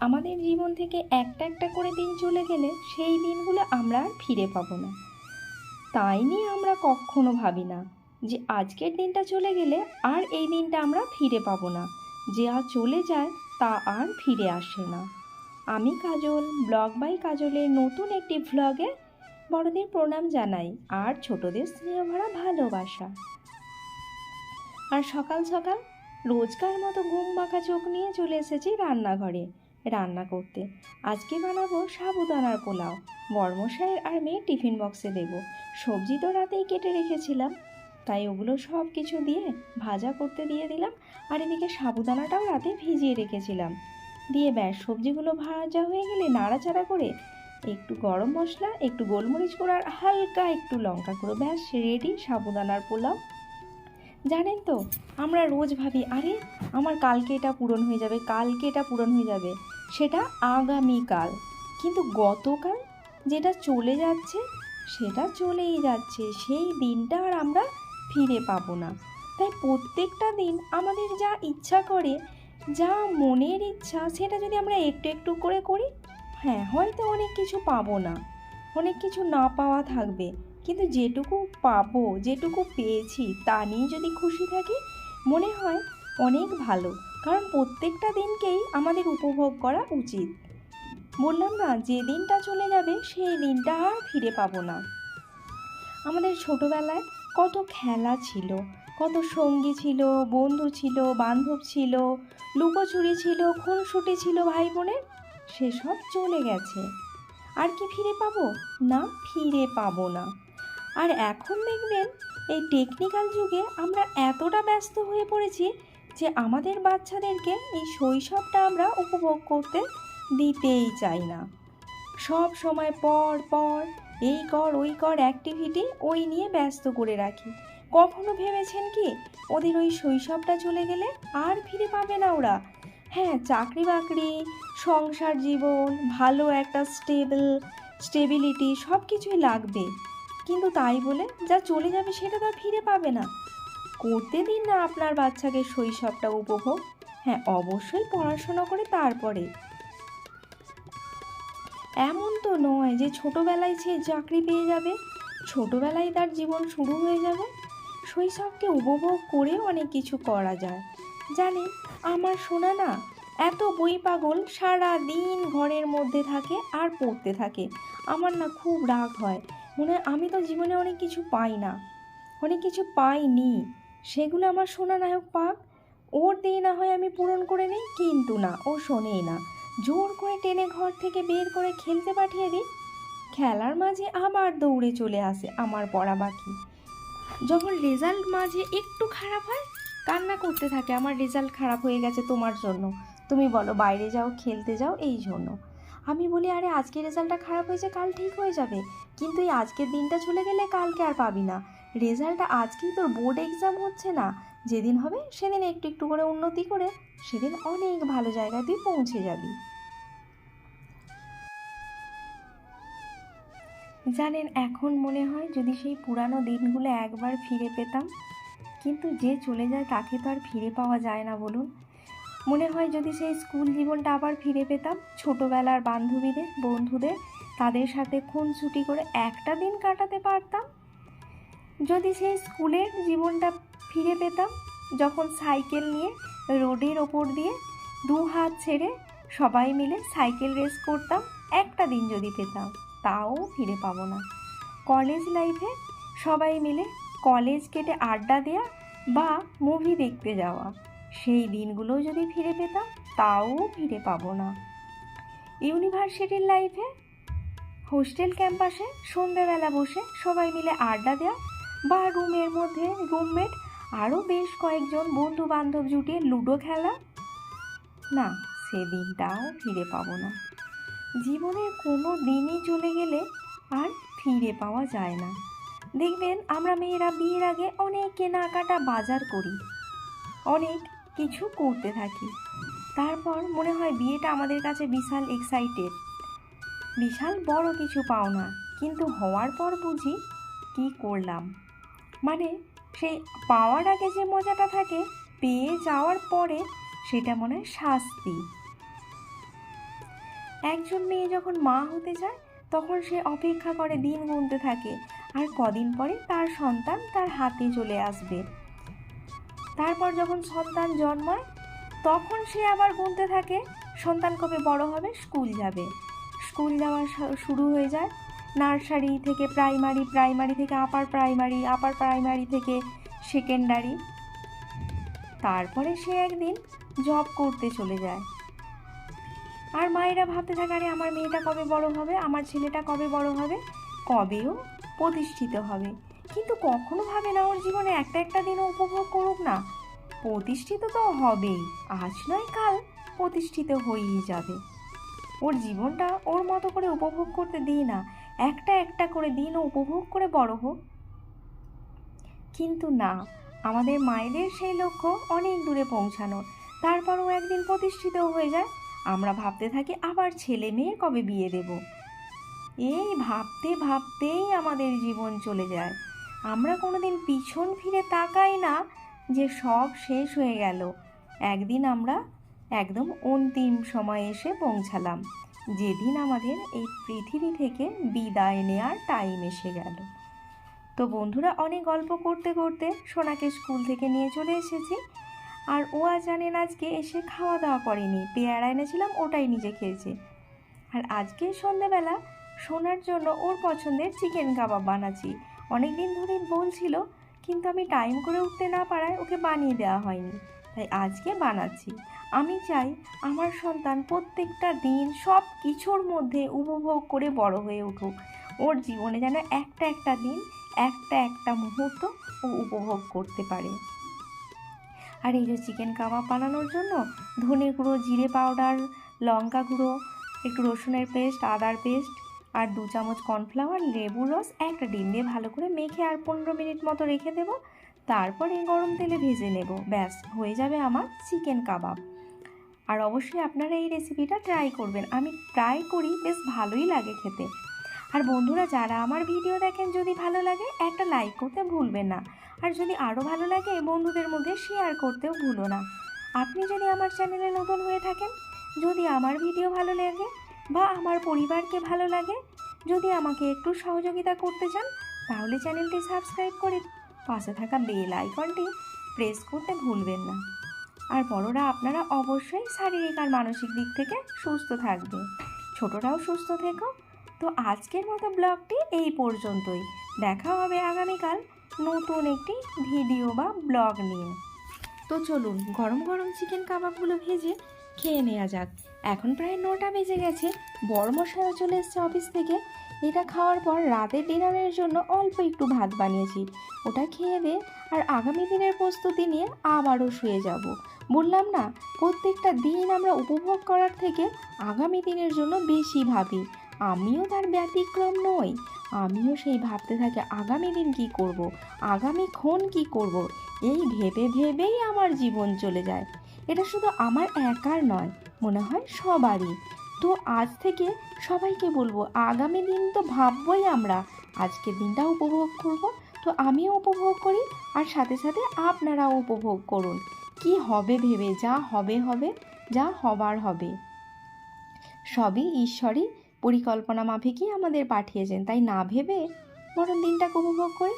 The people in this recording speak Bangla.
আমাদের জীবন থেকে একটা একটা করে দিন চলে গেলে সেই দিনগুলো আমরা আর ফিরে পাবো না। তাই নিয়ে আমরা কখনো ভাবি না যে আজকের দিনটা চলে গেলে আর এই দিনটা আমরা ফিরে পাবো না। যে আর চলে যায় তা আর ফিরে আসে না। আমি কাজল, ব্লগ বাই কাজলের নতুন একটি ভ্লগে বড়দের প্রণাম জানাই আর ছোটদের স্নেহ ভরা ভালোবাসা। আর সকাল সকাল রোজকার মতো ঘুম মাখা চোখ নিয়ে চলে এসেছি রান্নাঘরে। রান্না করতে। আজকে বানাবো সাবুদানার পোলাও। বর্মশাইয়ের আর মেয়ে টিফিন বক্সে দেবো। সবজি তো রাতেই কেটে রেখেছিলাম। তাই ওগুলো সব কিছু দিয়ে ভাজা করতে দিয়ে দিলাম আর এদিকে সাবুদানাটাও রাতে ভিজিয়ে রেখেছিলাম। দিয়ে ব্যাস, সবজিগুলো ভাজা হয়ে গেলে নাড়াচাড়া করে একটু গরম মশলা, একটু গোলমরিচ গুঁড়ো আর হালকা একটু লঙ্কা গুঁড়ো। ব্যাস রেডি সাবুদানার পোলাও। জানেন তো, আমরা রোজ ভাবি, আরে, আমার কালকে এটা পূরণ হয়ে যাবে, কালকে এটা পূরণ হয়ে যাবে। সেটা আগামীকাল। কিন্তু গতকাল যেটা চলে যাচ্ছে, সেটা চলেই যাচ্ছে। সেই দিনটা আর আমরা ফিরে পাবো না। তাই প্রত্যেকটা দিন আমাদের যা ইচ্ছা করে, যা মনের ইচ্ছা, সেটা যদি আমরা একটু একটু করে করি হ্যাঁ হয়তো অনেক কিছু পাবো না। অনেক কিছু না পাওয়া থাকবে। কিন্তু যেটুকু পাবো, যেটুকু পেয়েছি, তা নিয়ে যদি খুশি থাকি, মনে হয় অনেক ভালো। কারণ প্রত্যেকটা দিনকেই আমাদের উপভোগ করা উচিত। বললাম না, যে দিনটা চলে যাবে, সেই দিনটা আর ফিরে পাবো না। আমাদের ছোটোবেলায় কত খেলা ছিল, কত সঙ্গী ছিল, বন্ধু ছিল, বান্ধব ছিল, লুকোচুরি ছিল, খুনসুটি ছিল ভাই বোনের সেসব চলে গেছে। আর কি ফিরে পাবো? না, ফিরে পাবো না। আর এখন দেখবেন, এই টেকনিক্যাল যুগে আমরা এতটা ব্যস্ত হয়ে পড়েছি যে আমাদের বাচ্চাদেরকে এই শৈশবটা আমরা উপভোগ করতে দিতেই চাই না। সব সময় পর পর, এই কর, ওই কর অ্যাক্টিভিটি ওই নিয়ে ব্যস্ত করে রাখি। কখনো ভেবেছেন কি ওদের ওই শৈশবটা চলে গেলে আর ফিরে পাবে না ওরা? হ্যাঁ চাকরি বাকরি, সংসার জীবন, ভালো একটা স্টেবল স্টেবিলিটি সব কিছুই লাগবে। কিন্তু তাই বলে যা চলে যাবে সেটা তো ফিরে পাবে না। করতে দিন না আপনার বাচ্চাকে শৈশবটা উপভোগ? হ্যাঁ অবশ্যই পড়াশোনা করে তারপরে। এমন তো নয় যে ছোটোবেলায় সে চাকরি পেয়ে যাবে, ছোটোবেলায় তার জীবন শুরু হয়ে যাবে। শৈশবকে উপভোগ করে অনেক কিছু করা যায়। জানেন, আমার শোনা না এত বই পাগল সারা দিন ঘরের মধ্যে থাকে আর পড়তে থাকে। আমার না খুব রাগ হয়। মনে হয় আমি তো জীবনে অনেক কিছু পাই না। অনেক কিছু পাইনি। সেগুলো আমার সোনা নায়ক পাক। ওর দিয়ে না হয় আমি পূরণ করে নিই, কিন্তু না, ও শোনেই না। জোর করে টেনে ঘর থেকে বের করে খেলতে পাঠিয়ে দিই। খেলার মাঝে আবার দৌড়ে চলে আসে আমার পড়া বাকি। যখন রেজাল্ট মাঝে একটু খারাপ হয়, কান্না করতে থাকে, আমার রেজাল্ট খারাপ হয়ে গেছে তোমার জন্য। তুমি বলো, বাইরে যাও, খেলতে যাও, এই জন্য। আমি বলি, আরে, আজকে রেজাল্টটা খারাপ হয়েছে, কাল ঠিক হয়ে যাবে। কিন্তু এই আজকের দিনটা চলে গেলে কালকে আর পাবি না। রেজাল্টটা আজকেই তোর বোর্ড এক্সাম হচ্ছে না। যেদিন হবে সেদিন একটু একটু করে উন্নতি করে সেদিন অনেক ভালো জায়গায় তুই পৌঁছে যাবি। জানেন, এখন মনে হয় যদি সেই পুরানো দিনগুলো একবার ফিরে পেতাম, কিন্তু যে চলে যায় তাকে তো আর ফিরে পাওয়া যায় না বলুন। মনে হয় যদি সেই স্কুল জীবনটা আবার ফিরে পেতাম, ছোটোবেলার বান্ধবীদের, বন্ধুদের, তাদের সাথে খুন ছুটি করে একটা দিন কাটাতে পারতাম। যদি সেই স্কুলের জীবনটা ফিরে পেতাম, যখন সাইকেল নিয়ে রোডের ওপর দিয়ে দু হাত ছেড়ে সবাই মিলে সাইকেল রেস করতাম, একটা দিন যদি পেতাম, তাও ফিরে পাবো না। কলেজ লাইফে সবাই মিলে কলেজ কেটে আড্ডা দেওয়া বা মুভি দেখতে যাওয়া, সেই দিনগুলো যদি ফিরে পেতাম, তাও ফিরে পাবো না। ইউনিভার্সিটির লাইফে হোস্টেল ক্যাম্পাসে সন্ধ্যেবেলা বসে সবাই মিলে আড্ডা দেওয়া বা রুমের মধ্যে রুমমেট, আরও বেশ কয়েকজন বন্ধু বান্ধব জুটিয়ে লুডো খেলা? না, সেদিনটাও ফিরে পাবো না। জীবনের কোনো দিনই চলে গেলে আর ফিরে পাওয়া যায় না। দেখবেন, আমরা মেয়েরা বিয়ের আগে অনেক কেনাকাটা বাজার করি। অনেক কিছু করতে থাকি। তারপর মনে হয় বিয়েটা আমাদের কাছে বিশাল এক্সাইটেড বিশাল বড় কিছু পাওনা। কিন্তু হওয়ার পর বুঝি কি করলাম। মানে সেই পাওয়ার আগে যে মজাটা থাকে, পেয়ে যাওয়ার পরে সেটা মনে হয় শাস্তি। একজন মেয়ে যখন মা হতে যায়, তখন সে অপেক্ষা করে দিন গুনতে থাকে, আর কদিন পরে তার সন্তান তার হাতে চলে আসবে। তারপর যখন সন্তান জন্মায়, তখন সে আবার গুনতে থাকে, সন্তান কবে বড় হবে? স্কুল যাবে। স্কুল যাওয়া শুরু হয়ে যায় নার্সারি থেকে প্রাইমারি প্রাইমারি থেকে আপার প্রাইমারি আপার প্রাইমারি থেকে সেকেন্ডারি। তারপরে সে একদিন জব করতে চলে যায়। আর মায়েরা ভাবতে থাকে, আরে, আমার মেয়েটা কবে বড় হবে? আমার ছেলেটা কবে বড় হবে? কবেও প্রতিষ্ঠিত হবে। কিন্তু কখনো ভাবে না, ওর জীবনে একটা একটা দিনও উপভোগ করুক না। প্রতিষ্ঠিত তো হবেই, আজ নয় কাল প্রতিষ্ঠিত হয়েই যাবে। ওর জীবনটা ওর মতো করে উপভোগ করতে দিই না। একটা একটা করে দিন উপভোগ করে বড় হোক। কিন্তু না, আমাদের মায়েদের সেই লক্ষ্য অনেক দূরে পৌঁছানোর তারপরও একদিন প্রতিষ্ঠিত হয়ে যায়। আমরা ভাবতে থাকি আবার ছেলে মেয়ে কবে বিয়ে দেব। এই ভাবতে ভাবতেই আমাদের জীবন চলে যায়। আমরা কোনোদিন পিছন ফিরে তাকাই না যে সব শেষ হয়ে গেল। একদিন আমরা একদম অন্তিম সময়ে এসে পৌঁছালাম। যেদিন আমাদের এই পৃথিবী থেকে বিদায় নেওয়ার টাইম এসে গেল। তো বন্ধুরা, অনেক গল্প করতে করতে সোনাকে স্কুল থেকে নিয়ে চলে এসেছি। আর ও জানেন আজকে এসে খাওয়া দাওয়া করেনি, পেয়ারা এনেছিলাম, ওটাই নিজে খেয়েছে। আর আজকে সন্ধ্যাবেলা সোনার জন্য ওর পছন্দের চিকেন কাবাব বানাচ্ছি। অনেক দিন ধরেই বলছিল, কিন্তু আমি টাইম করে উঠতে না পারায় ওকে বানিয়ে দেওয়া হয়নি। তাই আজকে বানাচ্ছি। আমি চাই আমার সন্তান প্রত্যেকটা দিন সব কিছুর মধ্যে উপভোগ করে বড় হয়ে উঠুক। ওর জীবনে যেন একটা একটা দিন, একটা একটা মুহূর্ত ও উপভোগ করতে পারে। আর এই যে চিকেন কাবাব বানানোর জন্য ধনে গুঁড়ো, জিরে পাউডার, লঙ্কা গুঁড়ো, একটু রসুনের পেস্ট, আদার পেস্ট আর দু চামচ কর্নফ্লাওয়ার, লেবু, রস একটা ডিম দিয়ে ভালো করে মেখে আর পনেরো মিনিট মতো রেখে দেবো। তারপর গরম তেলে ভেজে নেব। ব্যাস, হয়ে যাবে আমার চিকেন কাবাব। আর অবশ্যই আপনারা এই রেসিপিটা ট্রাই করবেন। আমি প্রায় করি, বেশ ভালোই লাগে খেতে। আর বন্ধুরা, যারা আমার ভিডিও দেখেন যদি ভালো লাগে, একটা লাইক করতে ভুলবেন না। আর যদি আরও ভালো লাগে, বন্ধুদের মধ্যে শেয়ার করতেও ভুলো না। আপনি যদি আমার চ্যানেলে নতুন হয়ে থাকেন, যদি আমার ভিডিও ভালো লাগে বা আমার পরিবারকে ভালো লাগে, যদি আমাকে একটু সহযোগিতা করতে চান, তাহলে চ্যানেলটি সাবস্ক্রাইব করে পাশে থাকা বেল আইকনটি প্রেস করতে ভুলবেন না। আর বড়রা আপনারা অবশ্যই শারীরিক আর মানসিক দিক থেকে সুস্থ থাকবে। ছোটরাও সুস্থ থেকো। তো আজকের মতো ব্লগটি এই পর্যন্তই। দেখা হবে আগামীকাল নতুন একটি ভিডিও বা ব্লগ নিয়ে। তো চলুন গরম গরম চিকেন কাবাবগুলো ভেজে খেয়ে নেওয়া যাক। এখন প্রায় নটা বেজে গেছে। বড় মশাইও চলে এসছে অফিস থেকে। এটা খাওয়ার পর রাতের ডিনারের জন্য অল্প একটু ভাত বানিয়েছি। ওটা খেয়ে দে আর আগামী দিনের প্রস্তুতি নিয়ে আবারও শুয়ে যাব। বললাম, না, প্রত্যেকটা দিন আমরা উপভোগ করার থেকে আগামী দিনের জন্য বেশি ভাবি। আমিও তার ব্যতিক্রম নই। আমিও সেই ভাবতে থাকি আগামী দিন কি করব। আগামীক্ষণ কি করব। এই ভেবে ভেবেই আমার জীবন চলে যায়। এটা শুধু আমার একার নয়, মনে হয় সবারই। তো আজ থেকে সবাইকে বলব, আগামী দিন তো ভাববই আমরা আজকের দিনটা উপভোগ করব। তো আমিও উপভোগ করি, আর সাথে সাথে আপনারাও উপভোগ করুন। কি হবে ভেবে, যা হবে হবে, যা হবার হবে। সবই ঈশ্বরই পরিকল্পনা মাফিকই আমাদের পাঠিয়েছেন, তাই না ভেবে বরং দিনটাকে উপভোগ করি।